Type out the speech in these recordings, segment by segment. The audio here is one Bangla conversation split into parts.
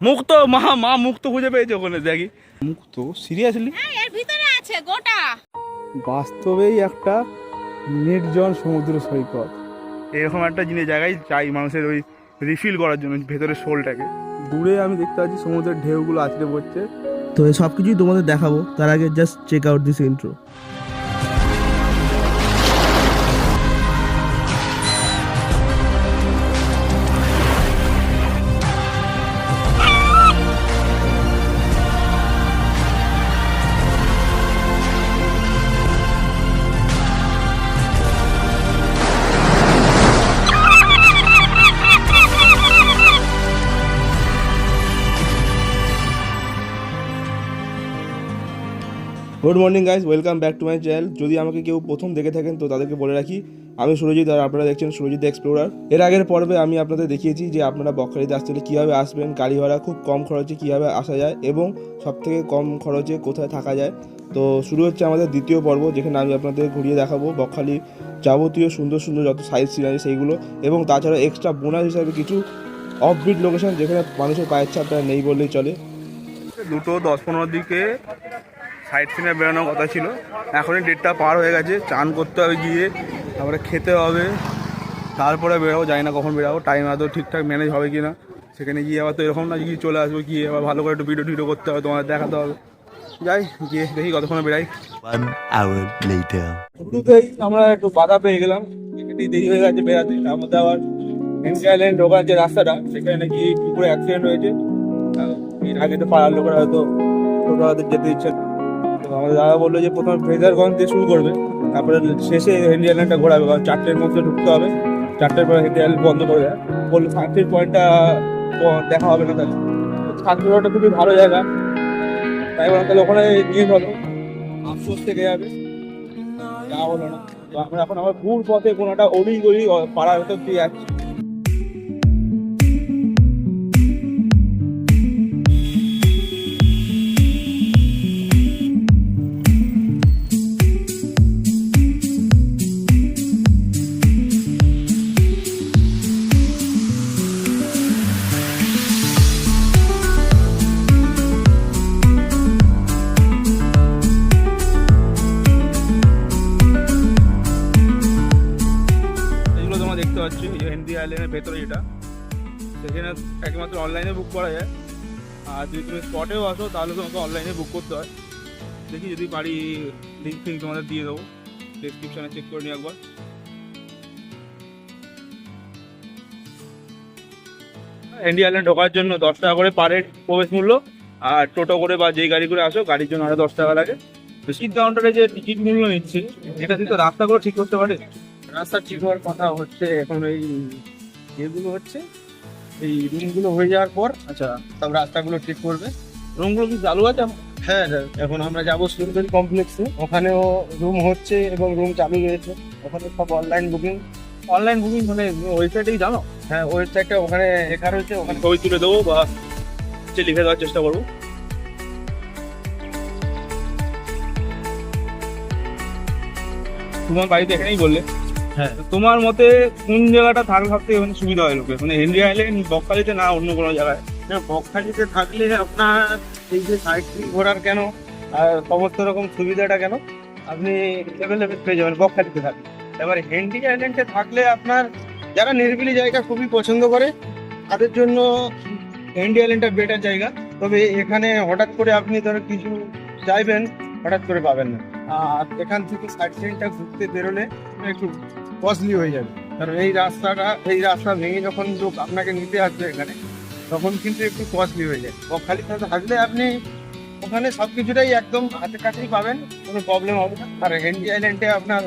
মুক্ত মা মা মুক্ত খুঁজে পেয়েছে ওখানে দেখি। মুক্ত? সিরিয়াসলি হ্যাঁ এর ভিতরে আছে গোটা। বাস্তবেই একটা নির্জন সমুদ্র সৈকত। এরকম একটা জিনিস জায়গায় চাই মানুষের ওই রিফিল করার জন্য ভেতরের শোলটাকে। দূরে আমি দেখতে পাচ্ছি সমুদ্রের ঢেউগুলো আছড়ে পড়ছে। তো এই সব কিছুই তোমাদের দেখাবো তার আগে just check out this intro good morning guys welcome back to my channel যদি আমাকে কেউ প্রথম দেখে থাকেন, তো তাদেরকে বলে রাখি, আমি সুরজিৎ আর আপনারা দেখছেন সুরজিৎ এক্সপ্লোরার এর আগের পর্বে আমি আপনাদের দেখিয়েছি যে আপনারা বকখালিতে আসতে হলে কীভাবে আসবেন গাড়ি ভাড়া খুব কম খরচে কীভাবে আসা যায় এবং সবথেকে কম খরচে কোথায় থাকা যায়। তো শুরু হচ্ছে আমাদের দ্বিতীয় পর্ব, যেখানে আমি আপনাদের ঘুরিয়ে দেখাবো বকখালি যাবতীয় সুন্দর সুন্দর যত সাইজ সিন আছে সেইগুলো এবং তাছাড়া এক্সট্রা বোনাস হিসাবে কিছু অফবিট লোকেশন যেখানে মানুষের পায়ের ছাপটা নেই বললেই চলে। দুটো দশ পনেরো দিকে সাইড সিনে বেরোনোর কথা ছিল। এখনই ডেটটা পার হয়ে গেছে চান করতে হবে গিয়ে তারপরে খেতে হবে। তারপরে বেরোবো জানি না কখন বেরোবো টাইম আদৌ ঠিকঠাক ম্যানেজ হবে কি না সেখানে গিয়ে আবার তো এরকম না গিয়ে চলে আসব গিয়ে আবার ভালো করে একটু ভিডিও টিডিও করতে হবে তোমাদের দেখাতে হবে। যাই গিয়ে দেখি কতক্ষণে বেরাই শুরুতেই আমরা একটু বাধা পেয়ে গেলাম। দেরি হয়ে গেছে বেরাতে। তার মধ্যে আবার আইল্যান্ড ঢোকার যে রাস্তাটা সেখানে নাকি পুকুরে অ্যাক্সিডেন্ট হয়েছে। এর আগে তো পাড়ার লোকেরা হয়তো টোটোতে যেতে ইচ্ছে। আমাদের দাদা বলল যে প্রথমে ফ্রেজারগঞ্জ দিয়ে শুরু করবে, তারপরে শেষে হেনরি আইল্যান্ডটা ঘোরাবে, কারণ চারটের মধ্যে ঢুকতে হবে, চারটের পরে হেনরি আইল্যান্ড বন্ধ করে দেয়। বলল, শান্তির পয়েন্টটা দেখা হবে না তাহলে। পয়েন্টটা খুবই ভালো জায়গা। তাই বললাম তাহলে ওখানে নিয়ে চলো। আফসোস থেকে যাবে। যাওয়া হলো না। তো আমরা এখন, আমার ভুল পথে কোনো একটা অলি গলি, পাড়ার ভেতর দিয়ে যাচ্ছি। আইল্যান্ডের ভেতরে যেটা সেখানে একমাত্র অনলাইনে বুক করা যায়। আর যদি তুমি স্পটেও আসো, তাহলে তোমাকে অনলাইনে বুক করতে হয়। দেখি যদি পারি লিঙ্ক ফিঙ্ক তোমাদের দিয়ে দেবো। ডিসক্রিপশানে চেক করে নিই একবার। হেনরি আইল্যান্ড ঢোকার জন্য দশ টাকা করে পার হেড প্রবেশ মূল্য, আর টোটো করে বা যেই গাড়ি করে আসো, গাড়ির জন্য আরও দশ টাকা লাগে। টিকিট কাউন্টারে যে টিকিট মূল্য নিচ্ছে এটা তো রাস্তাগুলো ঠিক করতে পারে রাস্তা ঠিক হওয়ার কথা হচ্ছে এখন এই যেগুলো হচ্ছে এই রুমগুলো হয়ে যাওয়ার পর আচ্ছা। সব রাস্তাগুলো ঠিক করবে। রুমগুলো কি চালু আছে? হ্যাঁ হ্যাঁ। এখন আমরা যাব সুন্দর কমপ্লেক্সে ওখানেও রুম হচ্ছে এবং রুম চালু রয়েছে। ওখানে সব অনলাইন বুকিং অনলাইন বুকিং মানে ওয়েবসাইটেই জানো? হ্যাঁ ওয়েবসাইটটা ওখানে লেখা রয়েছে ওখানে ছবি তুলে দেবো বা লিখে দেওয়ার চেষ্টা করব। তোমার বাড়িতে এখানেই বললে। হ্যাঁ। তোমার মতে কোন জায়গাটা থাকলে সব থেকে মানে সুবিধা হয় লোকের? মানে হেনরি আইল্যান্ড বকখালিতে না অন্য কোনো জায়গায়? হ্যাঁ, বকখালিতে থাকলে আপনার এই যে সাইড ঘোরার কেন? আর সমস্ত রকম সুবিধাটা কেন? আপনি অ্যাভেলেবেল পেয়ে যাবেন বকখালিতে থাকলে। এবার হেন্ডি আইল্যান্ডে থাকলে আপনার যারা নিরিবিলি জায়গা খুবই পছন্দ করে তাদের জন্য হেন্ডি আইল্যান্ডটা বেটার জায়গা। তবে এখানে হঠাৎ করে আপনি ধরো কিছু চাইবেন হঠাৎ করে পাবেন না। আর এখান থেকে সাইড সিনটা ঘুরতে বেরোলে একটু কস্টলি হয়ে যাবে। কারণ এই রাস্তাটা, এই রাস্তা ভেঙে যখন লোক আপনাকে নিতে আসবে এখানে, তখন কিন্তু একটু কস্টলি হয়ে যায় বকখালিতে থাকলে আপনি ওখানে সব কিছুটাই একদম হাতে কাছেই পাবেন, কোনো প্রবলেম হবে না। আর হেন্ডি আইল্যান্ডে আপনার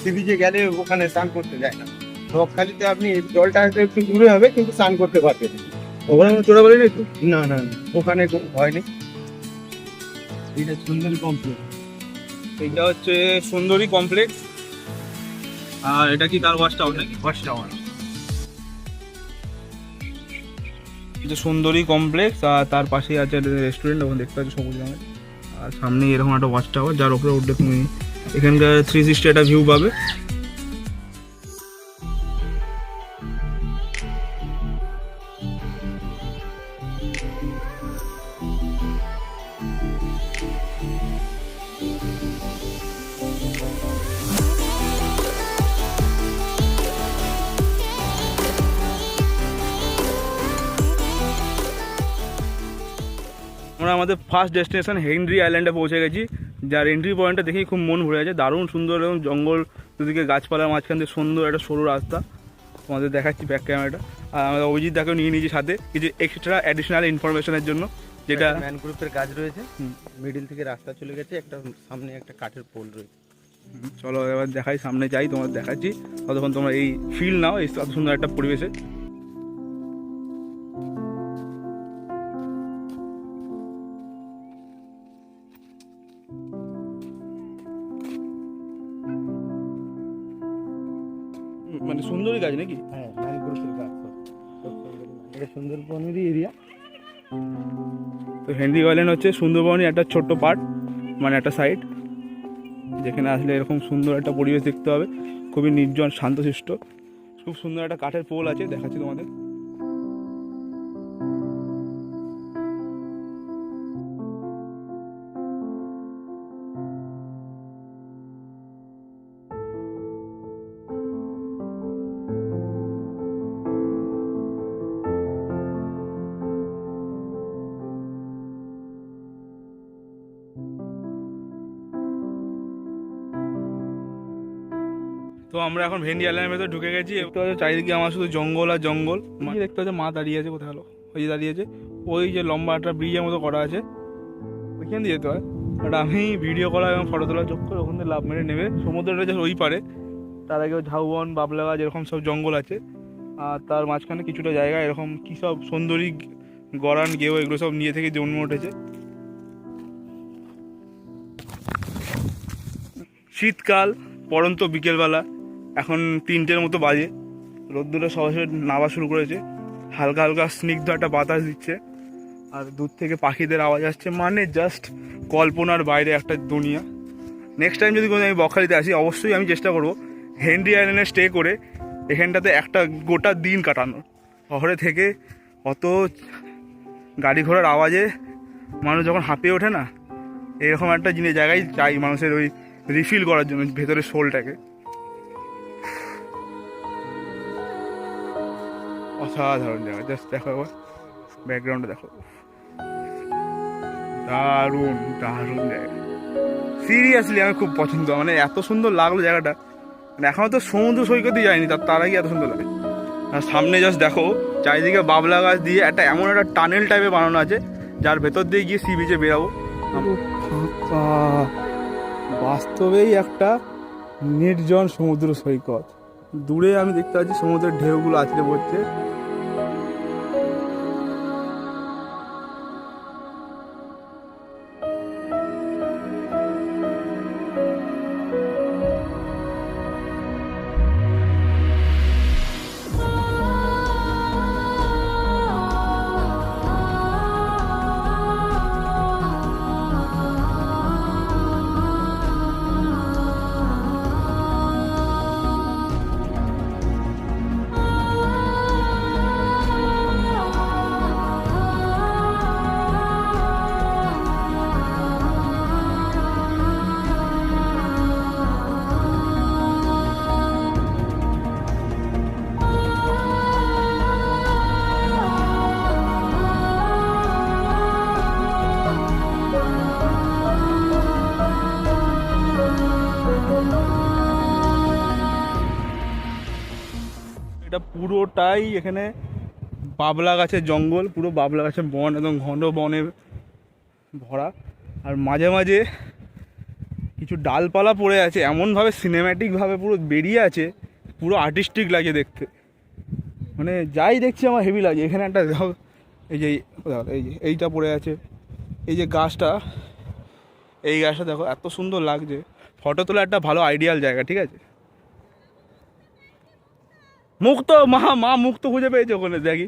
সি বিচে গেলে ওখানে স্নান করতে যায় না। বকখালিতে আপনি জলটা একটু দূরে হবে, কিন্তু স্নান করতে পারবেন। ওখানে চোরা বলি না একটু না না ওখানে ভয় নেই। এটা সুন্দর কমপ্লেক্স এইটা হচ্ছে সুন্দরী কমপ্লেক্স আর এটা কি তার ওয়াচ টাওয়ার নাকি? ওয়াচ টাওয়ার এটা সুন্দরী কমপ্লেক্স আর তার পাশেই আছে রেস্টুরেন্ট ওখানে দেখতে পাচ্ছ সবুজ রঙের। আর সামনে এরকম একটা ওয়াচ টাওয়ার যার উপরে উঠলে তুমি এখানকার থ্রি সিক্সটি একটা ভিউ পাবে। আমাদের ফার্স্ট ডেস্টিনেশন হেনরি আইল্যান্ডে পৌঁছে গেছি। যার এন্ট্রি পয়েন্টটা দেখেই খুব মন ভরে আছে দারুণ সুন্দর এবং জঙ্গল দুদিকে গাছপালার মাঝখান দিয়ে সুন্দর একটা সরু রাস্তা। তোমাদের দেখাচ্ছি ব্যাক ক্যামেরাটা আর আমাদের অভিজিৎ দাকেও নিয়ে নিয়েছি সাথে। কিছু এক্সট্রা অ্যাডিশনাল ইনফরমেশনের জন্য যেটা ম্যান গ্রুপের কাজ রয়েছে। মিডিল থেকে রাস্তা চলে গেছে। একটা সামনে একটা কাঠের পোল রয়েছে। চলো এবার দেখাই সামনে যাই তোমার দেখাচ্ছি। ততক্ষণ তোমরা এই ফিল নাও এই সুন্দর একটা পরিবেশে। মানে সুন্দরী গাছ নাকি? হ্যাঁ গ্রুপের এটা সুন্দরবনেরই এরিয়া তো হেনরি গার্ডেন হচ্ছে সুন্দরবনের একটা ছোট্ট পার্ট মানে একটা সাইড যেখানে আসলে এরকম সুন্দর একটা পরিবেশ দেখতে হবে। খুবই নির্জন শান্তশিষ্ট। খুব সুন্দর একটা কাঠের পোল আছে দেখাচ্ছি তোমাদের। তো আমরা এখন ভেন্ডি আইল্যান্ডের ভেতরে ঢুকে গেছি। একটু চারিদিকে আমার শুধু জঙ্গল আর জঙ্গল। দেখতে হচ্ছে মা দাঁড়িয়ে আছে কোথায় ওই যে দাঁড়িয়ে আছে। ওই যে লম্বা একটা ব্রিজের মতো করা আছে। ওইখান দিয়ে যেতে হয়। বাট আমি ভিডিও করা এবং ফটো তোলা চোখ করে ওখান থেকে লাভ মেরে নেবে সমুদ্রটা যে ওই পারে। তার আগে ঝাউবন বাবলা গাছ এরকম সব জঙ্গল আছে। আর তার মাঝখানে কিছুটা জায়গা, এরকম কী সব সুন্দরী গরান, গেও এগুলো সব নিয়ে থেকে জন্ম উঠেছে। শীতকাল পরন্ত বিকেলবেলা। এখন তিনটের মতো বাজে। রোদ্দুরে সরাসরি নামা শুরু করেছে। হালকা হালকা স্নিগ্ধ একটা বাতাস দিচ্ছে। আর দূর থেকে পাখিদের আওয়াজ আসছে। মানে জাস্ট কল্পনার বাইরে একটা দুনিয়া। নেক্সট টাইম যদি কোনো আমি বকখালিতে আসি, অবশ্যই আমি চেষ্টা করব হেনরি আইল্যান্ডে স্টে করে এখানটাতে একটা গোটা দিন কাটানোর। শহরে থেকে অত গাড়ি ঘোড়ার আওয়াজে মানুষ যখন হাঁপিয়ে ওঠে না, এরকম একটা জিনিস জায়গায় চাই মানুষের ওই রিফিল করার জন্য, ভেতরের সোলটাকে অসাধারণ জায়গা। জাস্ট দেখো একবার। ব্যাকগ্রাউন্ডে দেখো। দারুণ দারুণ জায়গা। সিরিয়াসলি আমি খুব পছন্দ। মানে এত সুন্দর লাগল জায়গাটা। মানে এখনও তো সমুদ্র সৈকতই যায়নি তার তার আগে এত সুন্দর লাগে। আর সামনে জাস্ট দেখো, চারিদিকে বাবলা গাছ দিয়ে একটা এমন একটা টানেল টাইপের বানানো আছে, যার ভেতর দিয়ে গিয়ে সি বিচে বেরাবো। বাস্তবেই একটা নির্জন সমুদ্র সৈকত। দূরে আমি দেখতে পাচ্ছি সমুদ্রের ঢেউগুলো আছড়ে পড়ছে। পুরোটাই এখানে বাবলা গাছের জঙ্গল, পুরো বাবলা গাছের বন একদম ঘন বনে ভরা। আর মাঝে মাঝে কিছু ডালপালা পড়ে আছে, এমনভাবে সিনেম্যাটিকভাবে পুরো বেরিয়ে আছে, পুরো আর্টিস্টিক লাগে দেখতে। মানে যাই দেখছি আমার হেভি লাগে। এখানে একটা দেখো, এই যে এই যে এইটা পড়ে আছে। এই যে গাছটা, এই গাছটা দেখো, এত সুন্দর লাগছে। ফটো তোলা একটা ভালো আইডিয়াল জায়গা, ঠিক আছে? মুক্ত মা মা মুক্ত খুঁজে পেয়েছে ওখানে দেখি।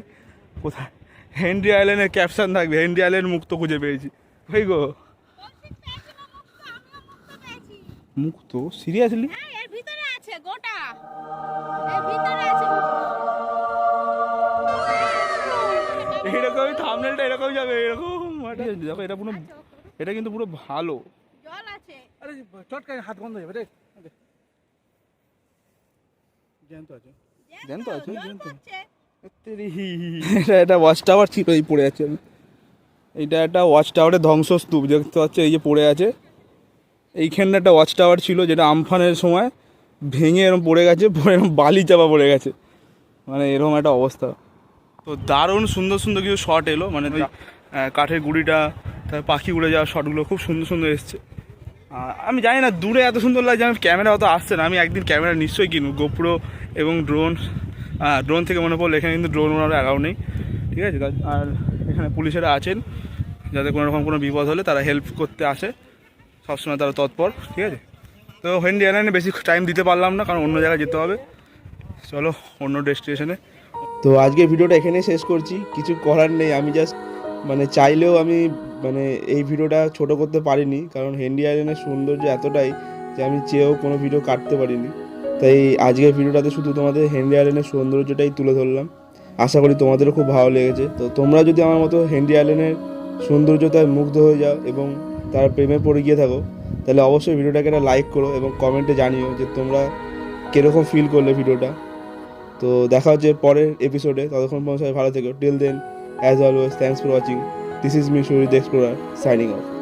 কোথায়? হেনরি আইল্যান্ডের ক্যাপশন থাকবে হেনরি আইল্যান্ড মুক্ত খুঁজে পেয়েছি। ওই গো। মুক্ত? সিরিয়াসলি হ্যাঁ এর ভিতরে আছে গোটা। এর ভিতরে আছে এইরকমই থামনেলটা এরকম যাবে এরকম। দেখো এটা পুরো এটা কিন্তু পুরো ভালো। জল আছে। আরে চটকায় হাত বন্ধ হয়ে যাবে রে। জ্যান্ত আছে। জ্যান্ত আছে? পড়ছে। এটা একটা ওয়াচ টাওয়ার ছিল এই পড়ে আছে। আমি এইটা একটা ওয়াচ টাওয়ারের ধ্বংসস্তূপ দেখতে পাচ্ছ? এই যে পড়ে আছে। এইখানে একটা ওয়াচ টাওয়ার ছিল যেটা আমফানের সময় ভেঙে এরকম পড়ে গেছে পড়ে এরকম বালি চাপা পড়ে গেছে। মানে এরকম একটা অবস্থা। তো দারুণ সুন্দর সুন্দর কিছু শট এলো মানে ওই কাঠের গুড়িটা তারপর পাখি উড়ে যাওয়ার শটগুলো খুব সুন্দর সুন্দর এসছে। আমি জানি না দূরে এত সুন্দর লাগছে আমি ক্যামেরা অত আসছে না আমি একদিন ক্যামেরা নিশ্চয়ই কিনবো। গোপ্রো এবং ড্রোন ড্রোন থেকে মনে পড়ল এখানে কিন্তু ড্রোন ওনার অ্যালাউ নেই, ঠিক আছে? আর এখানে পুলিশেরা আছেন, যাতে কোনো রকম কোনো বিপদ হলে তারা হেল্প করতে আসে, সবসময় তারা তৎপর, ঠিক আছে? তো হেন্ডি এয়ারলাইনে বেশি টাইম দিতে পারলাম না, কারণ অন্য জায়গায় যেতে হবে। চলো, অন্য ডেস্টিনেশনে তো আজকে ভিডিওটা এখানেই শেষ করছি, কিছু করার নেই, আমি জাস্ট মানে চাইলেও আমি মানে এই ভিডিওটা ছোট করতে পারিনি, কারণ হেন্ডি আইল্যান্ডের সৌন্দর্য এতটাই যে আমি চেয়েও কোনো ভিডিও কাটতে পারিনি। তাই আজকের ভিডিওটাতে শুধু তোমাদের হেন্ডি আইল্যান্ডের সৌন্দর্যটাই তুলে ধরলাম। আশা করি তোমাদেরও খুব ভালো লেগেছে। তো তোমরা যদি আমার মতো হেন্ডি আইল্যান্ডের সৌন্দর্যতায় মুগ্ধ হয়ে যাও এবং তার প্রেমে পড়ে গিয়ে থাকো, তাহলে অবশ্যই ভিডিওটাকে একটা লাইক করো এবং কমেন্টে জানিও যে তোমরা কীরকম ফিল করলে ভিডিওটা। তো দেখা হচ্ছে পরের এপিসোডে ততক্ষণ পর্যন্ত সবাই ভালো থেকো। Till then as always thanks for watching this is me Surid explorer signing off